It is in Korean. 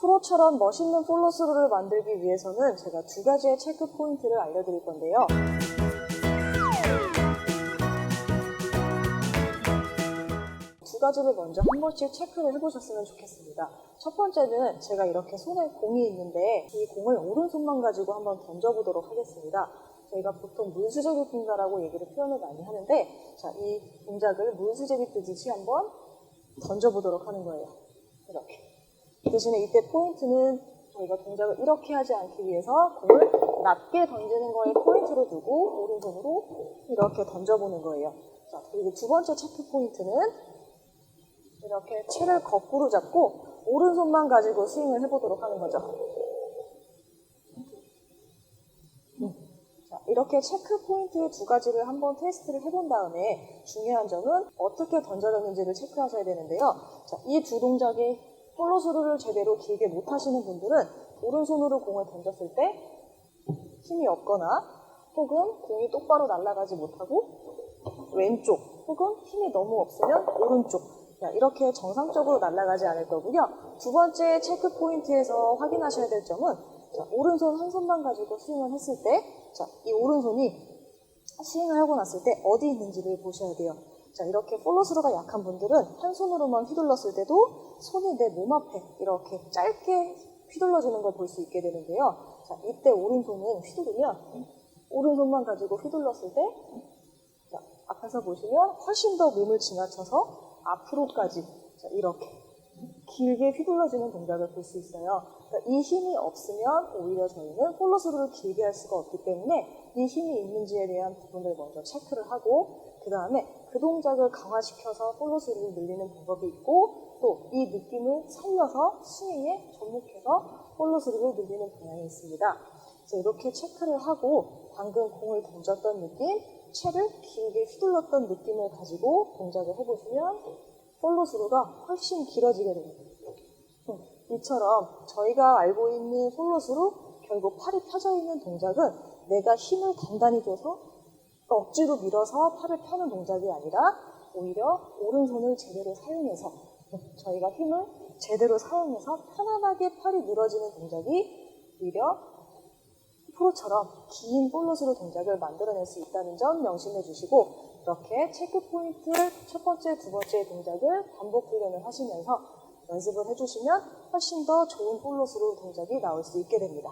프로처럼 멋있는 폴로스루를 만들기 위해서는 제가 두 가지의 체크 포인트를 알려드릴 건데요. 두 가지를 먼저 한 번씩 체크를 해보셨으면 좋겠습니다. 첫 번째는 제가 이렇게 손에 공이 있는데 이 공을 오른손만 가지고 한번 던져보도록 하겠습니다. 저희가 보통 물수제비 뜬다라고 얘기를 표현을 많이 하는데 자, 이 동작을 물수제비 뜨듯이 한번 던져보도록 하는 거예요. 이렇게. 대신에 이때 포인트는 저희가 동작을 이렇게 하지 않기 위해서 공을 낮게 던지는 거에 포인트를 두고 오른손으로 이렇게 던져보는 거예요. 자, 그리고 두 번째 체크 포인트는 이렇게 채를 거꾸로 잡고 오른손만 가지고 스윙을 해보도록 하는 거죠. 음. 자, 이렇게 체크 포인트 두 가지를 한번 테스트를 해본 다음에 중요한 점은 어떻게 던져졌는지를 체크하셔야 되는데요. 자, 이두 동작의 폴로 스루를 제대로 길게 못 하시는 분들은 오른손으로 공을 던졌을 때 힘이 없거나 혹은 공이 똑바로 날아가지 못하고 왼쪽 혹은 힘이 너무 없으면 오른쪽 자, 이렇게 정상적으로 날아가지 않을 거고요. 두 번째 체크 포인트에서 확인하셔야 될 점은 자, 오른손 한 손만 가지고 스윙을 했을 때, 자, 이 오른손이 스윙을 하고 났을 때 어디 있는지를 보셔야 돼요. 자, 이렇게 폴로스루가 약한 분들은 한 손으로만 휘둘렀을 때도 손이 내 몸 앞에 이렇게 짧게 휘둘러지는 걸 볼 수 있게 되는데요. 자, 이때 오른손은 휘두르면 오른손만 가지고 휘둘렀을 때 자, 앞에서 보시면 훨씬 더 몸을 지나쳐서 앞으로까지 자, 이렇게 길게 휘둘러지는 동작을 볼 수 있어요. 그러니까 이 힘이 없으면 오히려 저희는 폴로스루를 길게 할 수가 없기 때문에 이 힘이 있는지에 대한 부분을 먼저 체크를 하고 그 다음에 그 동작을 강화시켜서 폴로스루를 늘리는 방법이 있고 또 이 느낌을 살려서 스윙에 접목해서 폴로스루를 늘리는 방향이 있습니다. 그래서 이렇게 체크를 하고 방금 공을 던졌던 느낌, 채를 길게 휘둘렀던 느낌을 가지고 동작을 해보시면 폴로스루가 훨씬 길어지게 됩니다. 음, 이처럼 저희가 알고 있는 폴로스루 결국 팔이 펴져 있는 동작은 내가 힘을 단단히 줘서 억지로 밀어서 팔을 펴는 동작이 아니라 오히려 오른손을 제대로 사용해서 음, 저희가 힘을 제대로 사용해서 편안하게 팔이 늘어지는 동작이 오히려 프로처럼 긴 볼로스로 동작을 만들어낼 수 있다는 점 명심해 주시고 이렇게 체크 포인트 첫 번째, 두 번째 동작을 반복 훈련을 하시면서 연습을 해주시면 훨씬 더 좋은 볼로스로 동작이 나올 수 있게 됩니다.